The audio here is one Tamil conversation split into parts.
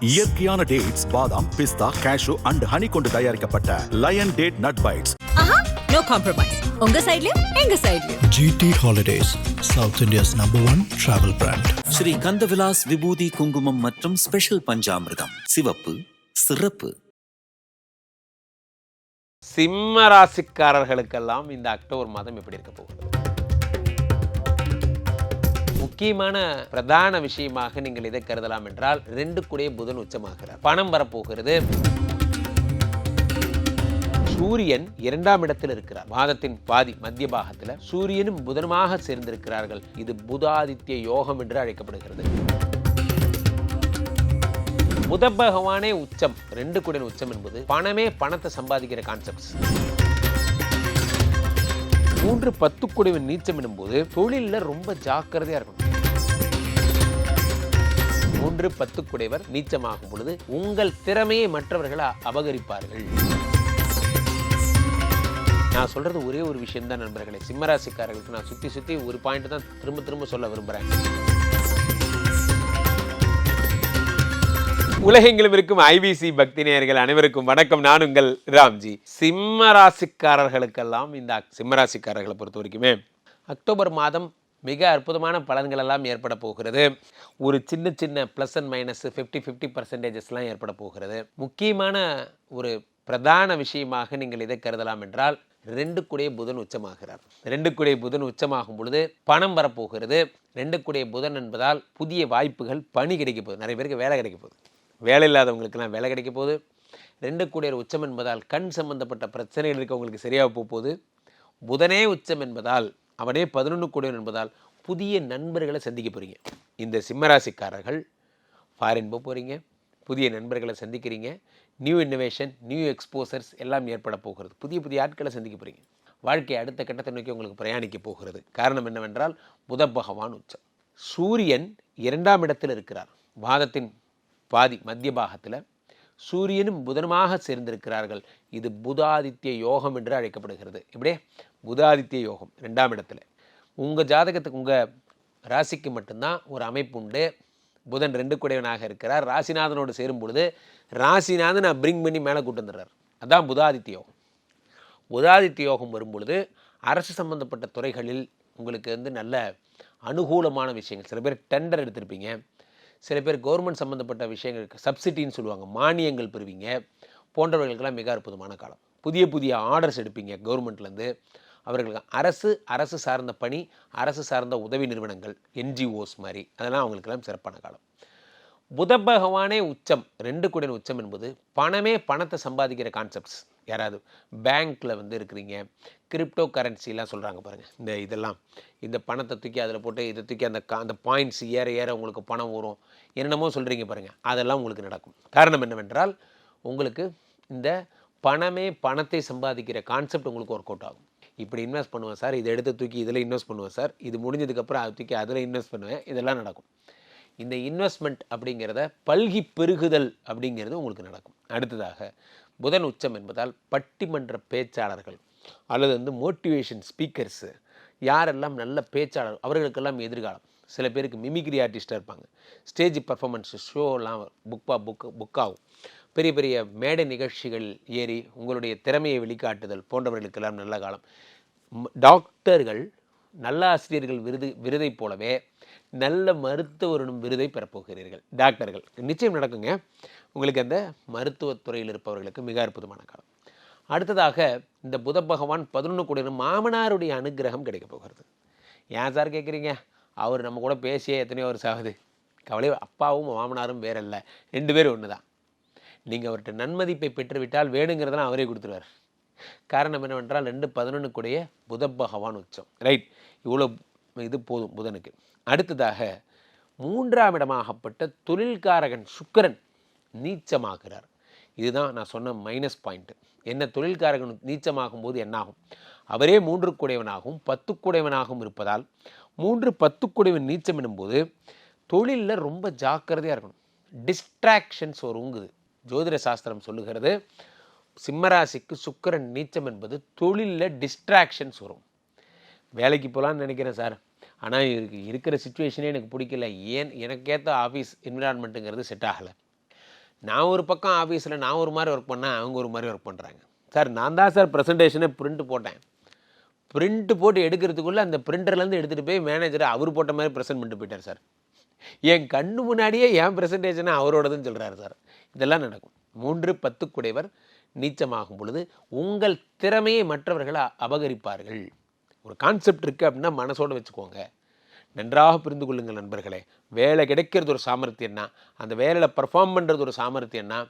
இயற்கையான டேட்ஸ் பாதாம் பிஸ்தா கேஷு அண்ட் ஹனி கொண்டு தயாரிக்கப்பட்ட லயன் டேட் நட் பைட்ஸ் ஆஹா நோ காம்ப்ரமைஸ் உங்க சைடுலயும் எங்க சைடுலயும் GT Holidays, South India's number one travel brand. Sri Kandavilas விபூதி குங்குமம் மற்றும் ஸ்பெஷல் பஞ்சாமிர்தம். சிவப்பு சிறப்பு. சிம்ம ராசிக்காரர்களுக்கெல்லாம் இந்த அக்டோபர் மாதம் எப்படி இருக்க போகுது? முக்கியமான பிரதான விஷயமாக நீங்கள் இதை கருதலாம் என்றால் ரெண்டு கூடிய புதன் உச்சமாகிறார். பணம் வரப்போகிறது. சூரியன் இரண்டாம் இடத்தில் இருக்கிறார். மாதத்தின் பாதி மத்திய பாகத்தில் சூரியனும் புதனுமாக சேர்ந்திருக்கிறார்கள். இது புதாதித்ய யோகம் என்று அழைக்கப்படுகிறது. புத பகவானே உச்சம் ரெண்டு குடன் உச்சம் என்பது பணமே பணத்தை சம்பாதிக்கிற கான்செப்ட்ஸ் மூன்று பத்து குடைவன் நீச்சம் எனும்போது தொழிலில் ரொம்ப ஜாக்கிரதையா இருக்கணும். மூன்று பத்து குடைவர் நீச்சமாகும் பொழுது உங்கள் திறமையை மற்றவர்கள் அபகரிப்பார்கள். நான் சொல்றது ஒரே ஒரு விஷயம் தான் நண்பர்களே. சிம்மராசிக்காரர்களுக்கு நான் சுத்தி சுத்தி ஒரு பாயிண்ட் தான் திரும்ப திரும்ப சொல்ல விரும்புறேன். உலகெங்கிலும் இருக்கும் ஐபிசி பக்தி நேயர்கள் அனைவருக்கும் வணக்கம். நான் உங்கள் ராம்ஜி. சிம்ம ராசிக்காரர்களுக்கெல்லாம் இந்த சிம்மராசிக்காரர்களை சிம்ம ராசிக்காரர்களை பொறுத்த வரைக்குமே அக்டோபர் மாதம் மிக அற்புதமான பலன்கள் எல்லாம் ஏற்பட போகிறது. ஒரு சின்ன சின்ன plus and minus fifty fifty பர்சன்டேஜஸ்லாம் ஏற்பட போகிறது. முக்கியமான ஒரு பிரதான விஷயமாக நீங்கள் இதை கருதலாம் என்றால் ரெண்டு குடைய புதன் உச்சமாகிறார். ரெண்டு குடைய புதன் உச்சமாகும் பொழுது பணம் வரப்போகிறது. ரெண்டு குடைய புதன் என்பதால் புதிய வாய்ப்புகள் பணி கிடைக்க போகுது. நிறைய பேருக்கு வேலை கிடைக்க போகுது. வேலை இல்லாதவங்களுக்கெல்லாம் வேலை கிடைக்க போகுது. ரெண்டு கூடியர் உச்சம் என்பதால் கண் சம்பந்தப்பட்ட பிரச்சனைகள் இருக்கவங்களுக்கு சரியாக போக போகுது. புதனே உச்சம் என்பதால் அவனே பதினொன்று கூடியவன் என்பதால் புதிய நண்பர்களை சந்திக்க போகிறீங்க இந்த சிம்மராசிக்காரர்கள் ஃபாரின் போக போகிறீங்க புதிய நண்பர்களை சந்திக்கிறீங்க நியூ இன்னோவேஷன் நியூ எக்ஸ்போசர்ஸ் எல்லாம் ஏற்பட போகிறது. புதிய புதிய ஆட்களை சந்திக்க போகிறீங்க வாழ்க்கை அடுத்த கட்டத்தை நோக்கி உங்களுக்கு பிரயாணிக்க போகிறது. காரணம் என்னவென்றால் புத பகவான் உச்சம். சூரியன் இரண்டாம் இடத்தில் இருக்கிறார். வாதத்தின் பாதி மத்திய பாகத்தில் சூரியனும் புதனுமாக சேர்ந்திருக்கிறார்கள். இது புதாதித்ய யோகம் என்று அழைக்கப்படுகிறது. இப்படியே புதாதித்ய யோகம் ரெண்டாம் இடத்துல. உங்கள் ஜாதகத்துக்கு உங்கள் ராசிக்கு மட்டும்தான் ஒரு அமைப்பு உண்டு. புதன் ரெண்டு குடையவனாக இருக்கிறார். ராசிநாதனோடு சேரும் பொழுது ராசிநாதன் பிரிங் பண்ணி மேலே கூட்டு வந்துடுறார். அதான் புதாதித்ய யோகம். புதாதித்ய யோகம் வரும் பொழுது அரசு சம்பந்தப்பட்ட துறைகளில் உங்களுக்கு வந்து நல்ல அனுகூலமான விஷயங்கள். சில பேர் டெண்டர் எடுத்திருப்பீங்க. சில பேர் கவர்மெண்ட் சம்மந்தப்பட்ட விஷயங்களுக்கு சப்சிடின்னு சொல்லுவாங்க மானியங்கள் பெறுவீங்க போன்றவர்களுக்கெல்லாம் மிக அற்புதமான காலம். புதிய புதிய ஆர்டர்ஸ் எடுப்பீங்க கவர்மெண்ட்லேருந்து அவர்களுக்கு அரசு அரசு சார்ந்த பணி அரசு சார்ந்த உதவி நிறுவனங்கள் என்ஜிஓஸ் மாதிரி. அதெல்லாம் அவங்களுக்கெல்லாம் சிறப்பான காலம். புத பகவானே உச்சம் ரெண்டு குடன் உச்சம் என்பது பணமே பணத்தை சம்பாதிக்கிற கான்செப்ட்ஸ் யாராவது பேங்க்கில் வந்து இருக்கிறீங்க கிரிப்டோ கரன்சிலாம் சொல்கிறாங்க பாருங்கள் இந்த இதெல்லாம் இந்த பணத்தை தூக்கி அதில் போட்டு இதை தூக்கி அந்த கா- அந்த பாயிண்ட்ஸ் ஏற ஏற உங்களுக்கு பணம் வரும் என்னென்னமோ சொல்கிறீங்க பாருங்கள் அதெல்லாம் உங்களுக்கு நடக்கும். காரணம் என்னவென்றால் உங்களுக்கு இந்த பணமே பணத்தை சம்பாதிக்கிற கான்செப்ட் உங்களுக்கு ஒர்க் அவுட் ஆகும். இப்படி இன்வெஸ்ட் பண்ணுவேன் சார் இதை எடுத்து தூக்கி இதில் இன்வெஸ்ட் பண்ணுவேன் சார் இது முடிஞ்சதுக்கப்புறம் அதை தூக்கி அதில் இன்வெஸ்ட் பண்ணுவேன் இதெல்லாம் நடக்கும். இந்த இன்வெஸ்ட்மெண்ட் அப்படிங்கிறத பல்கி பெருகுதல் அப்படிங்கிறது உங்களுக்கு நடக்கும். அடுத்ததாக புதன் உச்சம் என்பதால் பட்டிமன்ற பேச்சாளர்கள் அல்லது வந்து மோட்டிவேஷன் ஸ்பீக்கர்ஸு யாரெல்லாம் நல்ல பேச்சாளர் அவர்களுக்கெல்லாம் எதிர்காலம். சில பேருக்கு மிமிக்ரி ஆர்டிஸ்டாக இருப்பாங்க. ஸ்டேஜ் பர்ஃபாமன்ஸ் ஷோலாம் புக்கா புக் புக் ஆகும். பெரிய பெரிய மேடை நிகழ்ச்சிகள் ஏறி உங்களுடைய திறமையை வெளிக்காட்டுதல் போன்றவர்களுக்கெல்லாம் நல்ல காலம். டாக்டர்கள் நல்ல ஆசிரியர்கள் விருது விருதை போலவே நல்ல மருத்துவரினும் விருதை பெறப்போகிறீர்கள். டாக்டர்கள் நிச்சயம் நடக்குங்க. உங்களுக்கு அந்த மருத்துவத்துறையில் இருப்பவர்களுக்கு மிக அற்புதமான காலம். அடுத்ததாக இந்த புத பகவான் பதினொன்று கோடி மாமனாருடைய அனுக்கிரகம் கிடைக்க போகிறது. ஏன் சார் கேட்குறீங்க அவர் நம்ம கூட பேசியே எத்தனையோ வருஷம் ஆகுது. கவலை அப்பாவும் மாமனாரும் வேற இல்லை ரெண்டு பேரும் ஒன்று தான் நீங்கள் அவர்கிட்ட நன்மதிப்பை பெற்றுவிட்டால் வேணுங்கிறதெல்லாம் அவரே கொடுத்துருவார். காரணம் என்னவென்றால் ரெண்டு பதினொன்று கூடிய புத பகவான் உச்சம். ரைட்? இவ்வளோ இது போதும் புதனுக்கு. அடுத்ததாக மூன்றாம் இடமாகப்பட்ட தொழில்காரகன் சுக்கிரன் நீச்சமாகிறார். இதுதான் நான் சொன்ன மைனஸ் பாயிண்ட்டு என்ன தொழில்காரகன் நீச்சமாகும் போது என்னாகும்? அவரே மூன்று கூடையவனாகவும் பத்து கூடையவனாகவும் இருப்பதால் மூன்று பத்து கூடையவன் நீச்சம் எனும்போது தொழிலில் ரொம்ப ஜாக்கிரதையாக இருக்கணும். டிஸ்ட்ராக்ஷன்ஸ் ஒரு உங்குது ஜோதிட சாஸ்திரம் சொல்லுகிறது சிம்மராசிக்கு சுக்கிரன் நீச்சம் என்பது தொழிலில் டிஸ்ட்ராக்ஷன்ஸ் வரும். வேலைக்கு போகலான்னு நினைக்கிறேன் சார். ஆனால் இருக்கு இருக்கிற சுச்சுவேஷனே எனக்கு பிடிக்கல. ஏன்? எனக்கேற்ற ஆஃபீஸ் என்விரான்மெண்ட்டுங்கிறது செட் ஆகலை. நான் ஒரு பக்கம் ஆஃபீஸில் நான் ஒரு மாதிரி ஒர்க் பண்ணேன் அவங்க ஒரு மாதிரி ஒர்க் பண்ணுறாங்க சார் நான் தான் சார் ப்ரெசன்டேஷனை பிரிண்ட் போட்டேன். பிரிண்ட் போட்டு எடுக்கிறதுக்குள்ளே அந்த பிரிண்டர்லேருந்து எடுத்துகிட்டு போய் மேனேஜரை அவர் போட்ட மாதிரி ப்ரெசென்ட் பண்ணிட்டு போயிட்டார் சார். என் கண்ணு முன்னாடியே என் ப்ரெசன்டேஷனை அவரோடதுன்னு சொல்கிறாரு சார். இதெல்லாம் நடக்கும். மூன்று பத்துக்குடையவர் நீச்சமாகும் பொழுது உங்கள் திறமையை மற்றவர்கள் அபகரிப்பார்கள். ஒரு கான்செப்ட் இருக்குது அப்படின்னா மனசோடு வச்சுக்கோங்க. நன்றாக புரிந்து கொள்ளுங்கள் நண்பர்களே. வேலை கிடைக்கிறது ஒரு சாமர்த்தியம்னா அந்த வேலையில் பர்ஃபார்ம் பண்ணுறது ஒரு சாமர்த்தியம்னா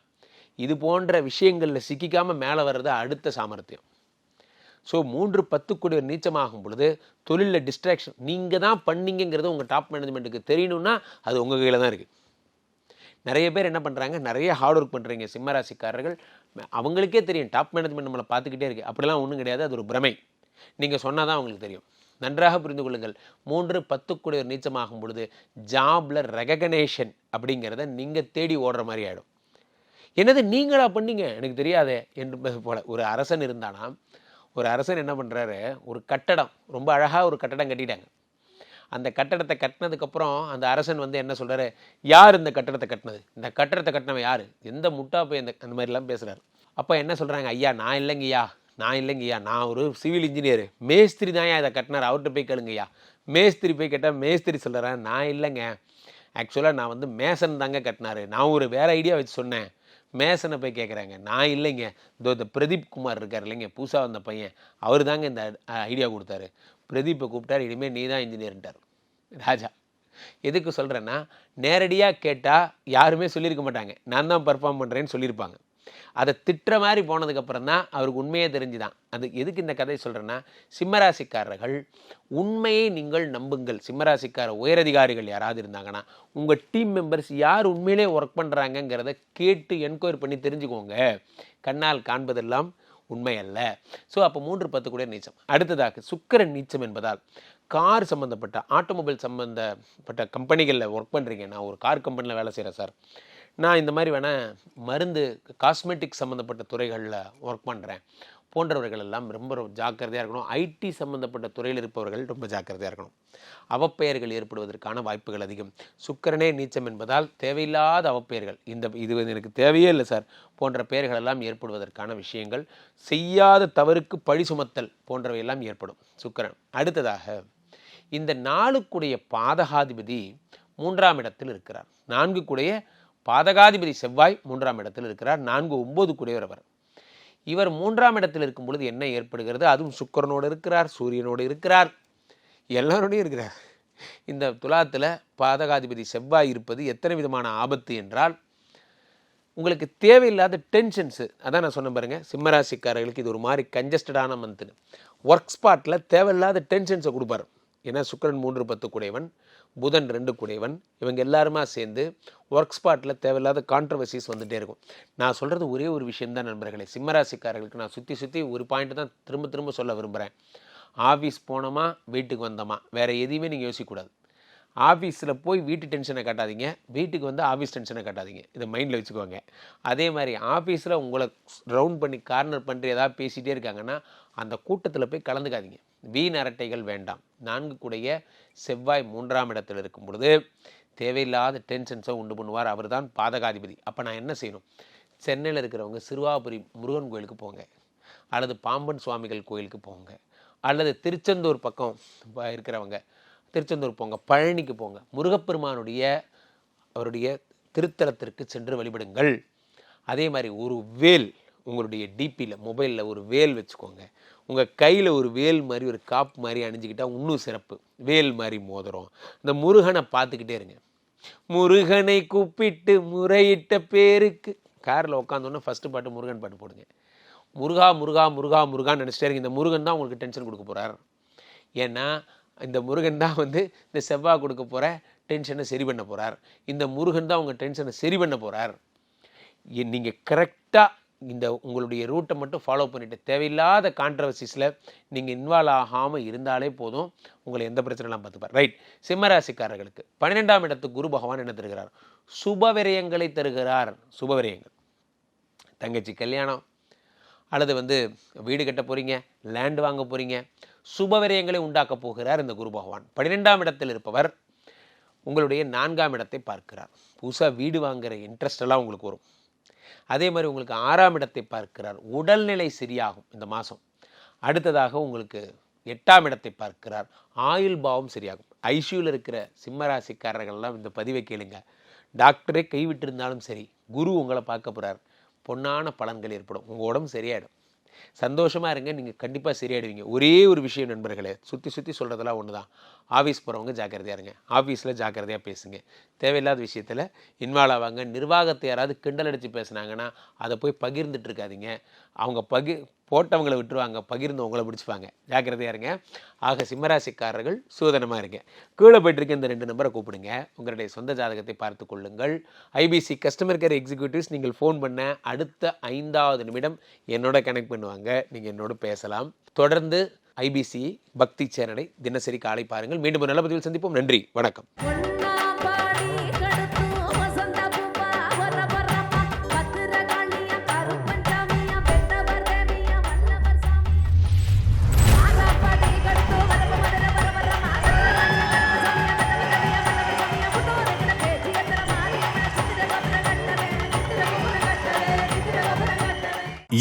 இது போன்ற விஷயங்களில் சிக்கிக்காமல் மேலே வர்றது அடுத்த சாமர்த்தியம். ஸோ மூன்று பத்து பத்துக்குடிய நீச்சமாகும் பொழுது தொழிலில் டிஸ்ட்ராக்ஷன் நீங்கள் தான் பண்ணீங்கங்கிறது உங்கள் டாப் மேனேஜ்மெண்ட்டுக்கு தெரியணும்னா அது உங்கள் கையில் தான் இருக்குது நிறைய பேர் என்ன பண்ணுறாங்க நிறைய ஹார்ட் ஒர்க் பண்ணுறீங்க சிம்மராசிக்காரர்கள் அவங்களுக்கே தெரியும். டாப் மேனேஜ்மெண்ட் நம்மளை பார்த்துக்கிட்டே இருக்குது அப்படிலாம் ஒன்றும் கிடையாது. அது ஒரு பிரமை. நீங்கள் சொன்னால் தான் அவங்களுக்கு தெரியும். நன்றாக புரிந்து கொள்ளுங்கள். மூன்று பத்துக்குடிய நீச்சமாகும் பொழுது ஜாபில் ரெகக்னேஷன் அப்படிங்கிறத நீங்கள் தேடி ஓடுற மாதிரி ஆகிடும் என்னது நீங்களா பண்ணீங்க? எனக்கு தெரியாதே. என்பது போல ஒரு அரசன் இருந்தானா? ஒரு அரசன் என்ன பண்ணுறாரு ஒரு கட்டடம். ரொம்ப அழகாக ஒரு கட்டடம் கட்டிட்டாங்க. அந்த கட்டடத்தை கட்டினதுக்கப்புறம் அந்த அரசன் வந்து என்ன சொல்றாரு? யார் இந்த கட்டடத்தை கட்டினது? இந்த கட்டடத்தை கட்டினவன் யார்? எந்த முட்டா போய் அந்த அந்த மாதிரிலாம் பேசுகிறாரு அப்போ என்ன சொல்கிறாங்க ஐயா நான் இல்லைங்கய்யா. நான் இல்லைங்கய்யா நான் ஒரு சிவில் இன்ஜினியர் மேஸ்திரி தான் இதை கட்டினார். அவர்கிட்ட போய் கேளுங்கய்யா. மேஸ்திரி போய் கேட்டால் மேஸ்திரி சொல்கிறேன் நான் இல்லைங்க. ஆக்சுவலாக நான் வந்து மேசன் தாங்க கட்டினாரு. நான் ஒரு வேறு ஐடியா வச்சு சொன்னேன். மேசனை போய் கேட்குறாங்க நான் இல்லைங்க. இதோ இந்த பிரதீப் குமார் இருக்கார் இல்லைங்க புதுசாக வந்த பையன். அவர் தாங்க இந்த ஐடியா கொடுத்தாரு. பிரதீப்பை கூப்பிட்டார். இனிமேல் நீ தான் இன்ஜினியர்ன்ட்டார் ராஜா எதுக்கு சொல்கிறேன்னா நேரடியாக கேட்டால் யாருமே சொல்லியிருக்க மாட்டாங்க. நான் தான் பர்ஃபார்ம் பண்ணுறேன்னு சொல்லியிருப்பாங்க அதை திட்டுற மாதிரி போனதுக்கப்புறம் தான் அவருக்கு உண்மையே தெரிஞ்சுதான். அது எதுக்கு இந்த கதை சொல்கிறேன்னா சிம்மராசிக்காரர்கள் உண்மையை நீங்கள் நம்புங்கள். சிம்மராசிக்கார உயரதிகாரிகள் யாராவது இருந்தாங்கன்னா உங்கள் டீம் மெம்பர்ஸ் யார் உண்மையிலே ஒர்க் பண்ணுறாங்கங்கிறத கேட்டு என்கொயரி பண்ணி தெரிஞ்சுக்கோங்க. கண்ணால் காண்பதெல்லாம் உண்மை அல்ல. ஸோ அப்போ மூன்று பத்து கூட நீச்சம். அடுத்ததாக சுக்கிரன் நீச்சம் என்பதால் கார் சம்மந்தப்பட்ட ஆட்டோமொபைல் சம்மந்தப்பட்ட கம்பெனிகளில் ஒர்க் பண்ணுறீங்க நான் ஒரு கார் கம்பெனியில் வேலை செய்கிறேன் சார் நான் இந்த மாதிரி வேணால் மருந்து காஸ்மெட்டிக் சம்மந்தப்பட்ட துறைகளில் ஒர்க் பண்ணுறேன் போன்றவர்கள் எல்லாம் ரொம்ப ரொம்ப ஜாக்கிரதையாக இருக்கணும். ஐடி சம்மந்தப்பட்ட துறையில் இருப்பவர்கள் ரொம்ப ஜாக்கிரதையாக இருக்கணும். அவப்பெயர்கள் ஏற்படுவதற்கான வாய்ப்புகள் அதிகம். சுக்கிரனே நீச்சம் என்பதால் தேவையில்லாத அவப்பெயர்கள் இந்த இது எனக்கு தேவையே இல்லை சார் போன்ற பெயர்கள் எல்லாம் ஏற்படுவதற்கான விஷயங்கள். செய்யாத தவறுக்கு பழி சுமத்தல் போன்றவையெல்லாம் ஏற்படும். சுக்கரன் அடுத்ததாக இந்த நாளுக்குடைய பாதகாதிபதி மூன்றாம் இடத்தில் இருக்கிறார். நான்கு கூடைய பாதகாதிபதி செவ்வாய் மூன்றாம் இடத்தில் இருக்கிறார். நான்கு ஒன்பது கூடியவர் அவர் இவர் மூன்றாம் இடத்தில் இருக்கும் பொழுது என்ன ஏற்படுகிறது? அதுவும் சுக்கிரனோடு இருக்கிறார் சூரியனோடு இருக்கிறார். எல்லாரோடையும் இருக்கிறார். இந்த துலாத்தில் பாதகாதிபதி செவ்வாய் இருப்பது எத்தனை விதமான ஆபத்து என்றால் உங்களுக்கு தேவையில்லாத டென்ஷன்ஸு அதான் நான் சொன்ன பாருங்கள் சிம்மராசிக்காரர்களுக்கு இது ஒரு மாதிரி கஞ்சஸ்டடான மந்த்னு ஒர்க் ஸ்பாட்டில் தேவையில்லாத டென்ஷன்ஸை கொடுப்பாரு. ஏன்னா சுக்கிரன் மூன்று பத்து கூடையவன் புதன் ரெண்டு கூடையவன். இவங்க எல்லாருமா சேர்ந்து ஒர்க் ஸ்பாட்டில் தேவையில்லாத கான்ட்ரவர்சிஸ் வந்துகிட்டே இருக்கும். நான் சொல்கிறது ஒரே ஒரு விஷயம்தான் நண்பர்களே. சிம்மராசிக்காரர்களுக்கு நான் சுற்றி சுற்றி ஒரு பாயிண்ட் தான் திரும்ப திரும்ப சொல்ல விரும்புகிறேன் ஆஃபீஸ் போனோமா வீட்டுக்கு வந்தோமா? வேறு எதையுமே நீங்கள் யோசிக்கக்கூடாது. ஆஃபீஸில் போய் வீட்டு டென்ஷனை காட்டாதீங்க. வீட்டுக்கு வந்து ஆஃபீஸ் டென்ஷனை காட்டாதீங்க. இதை மைண்டில் வச்சுக்கோங்க. அதே மாதிரி ஆஃபீஸில் உங்களை ரவுண்ட் பண்ணி கார்னர் பண்ணிட்டு ஏதாவது பேசிகிட்டே இருக்காங்கன்னா அந்த கூட்டத்தில் போய் கலந்துக்காதீங்க. வீண் அரட்டைகள் வேண்டாம். நான்கு கூடைய செவ்வாய் மூன்றாம் இடத்தில் இருக்கும் பொழுது தேவையில்லாத டென்ஷன்ஸை உண்டு பண்ணுவார். அவர் தான் பாதகாதிபதி. அப்போ நான் என்ன செய்யணும்? சென்னையில் இருக்கிறவங்க சிறுவாபுரி முருகன் கோயிலுக்கு போங்க. அல்லது பாம்பன் சுவாமிகள் கோயிலுக்கு போங்க. அல்லது திருச்செந்தூர் பக்கம் இருக்கிறவங்க திருச்செந்தூர் போங்க பழனிக்கு போங்க. முருகப்பெருமானுடைய அவருடைய திருத்தலத்திற்கு சென்று வழிபடுங்கள். அதே மாதிரி ஒரு வேல் உங்களுடைய டிபியில் மொபைலில் ஒரு வேல் வச்சுக்கோங்க. உங்கள் கையில் ஒரு வேல் மாதிரி ஒரு காப் மாதிரி அணிஞ்சிக்கிட்டால் இன்னும் சிறப்பு. வேல் மாதிரி மோதிரம். இந்த முருகனை பார்த்துக்கிட்டே இருங்க. முருகனை கூப்பிட்டு முறையிட்ட பேருக்கு. காரில் உட்காந்தோன்னே ஃபஸ்ட்டு பாட்டு முருகன் பாட்டு போடுங்க. முருகா முருகா முருகா முருகான்னு நினச்சிட்டே இருங்க. இந்த முருகன் தான் உங்களுக்கு டென்ஷன் கொடுக்க போகிறார் ஏன்னா இந்த முருகன் தான் வந்து இந்த செவ்வாய் கொடுக்க போகிற டென்ஷனை சரி பண்ண போகிறார் இந்த முருகன் தான் உங்கள் டென்ஷனை சரி பண்ண போகிறார் நீங்கள் கரெக்டாக இந்த உங்களுடைய ரூட்டை மட்டும் ஃபாலோ பண்ணிட்டு தேவையில்லாத கான்ட்ரவர்சிஸில் நீங்கள் இன்வால்வ் ஆகாமல் இருந்தாலே போதும். உங்களை எந்த பிரச்சனைலாம் பார்த்துப்பார். ரைட் சிம்மராசிக்காரர்களுக்கு பன்னிரெண்டாம் இடத்துக்கு குரு பகவான் என்ன தருகிறார்? சுபவிரயங்களை தருகிறார். சுபவிரயங்கள். தங்கச்சி கல்யாணம் அல்லது வந்து வீடு கட்ட போகிறீங்க லேண்ட் வாங்க போகிறீங்க சுப விரயங்களை போகிறார் இந்த குரு பகவான். பன்னிரெண்டாம் இடத்தில் இருப்பவர் உங்களுடைய நான்காம் இடத்தை பார்க்கிறார். புதுசாக வீடு வாங்குகிற இன்ட்ரெஸ்ட் எல்லாம் உங்களுக்கு வரும். அதே மாதிரி உங்களுக்கு ஆறாம் இடத்தை பார்க்கிறார். உடல்நிலை சரியாகும் இந்த மாதம் அடுத்ததாக உங்களுக்கு எட்டாம் இடத்தை பார்க்கிறார். ஆயுள் பாவம் சரியாகும். ஐசியூவில் இருக்கிற சிம்மராசிக்காரர்கள்லாம் இந்த பதிவை கேளுங்க. டாக்டரே கைவிட்டிருந்தாலும் சரி குரு உங்களை பார்க்க போகிறார் பொன்னான பலன்கள் ஏற்படும். உங்கள் உடம்பு சரியாயிடும். சந்தோஷமாக இருங்க நீங்கள் கண்டிப்பாக சரியாயிடுவீங்க. ஒரே ஒரு விஷயம் நண்பர்களே சுற்றி சுற்றி சொல்கிறதெல்லாம் ஒன்று தான் ஆஃபீஸ் போகிறவங்க ஜாக்கிரதையாக இருங்க. ஆஃபீஸில் ஜாக்கிரதையாக பேசுங்க. தேவையில்லாத விஷயத்தில் இன்வால்வ் ஆவாங்க. நிர்வாகத்தை யாராவது கிண்டல் அடித்து பேசுனாங்கன்னா அதை போய் பகிர்ந்துட்டு இருக்காதிங்க. அவங்க பகி போட்டவங்களை விட்டுருவாங்க. பகிர்ந்து உங்களை பிடிச்சிப்பாங்க ஜாக்கிரதையாக இருங்க. ஆக சிம்மராசிக்காரர்கள் சூதனமாக இருங்க. கீழே போயிட்டுருக்க இந்த ரெண்டு நம்பரை கூப்பிடுங்க. உங்களுடைய சொந்த ஜாதகத்தை பார்த்து கொள்ளுங்கள். ஐபிசி கஸ்டமர் கேர் எக்ஸிக்யூட்டிவ்ஸ் நீங்கள் ஃபோன் பண்ண அடுத்த ஐந்தாவது நிமிடம் என்னோட கனெக்ட் பண்ணுவாங்க. நீங்கள் என்னோட பேசலாம். தொடர்ந்து ஐபிசி பக்தி சேனலை தினசரி காலை பாருங்கள். மீண்டும் ஒரு நல்ல பதிவில் சந்திப்போம். நன்றி. வணக்கம்.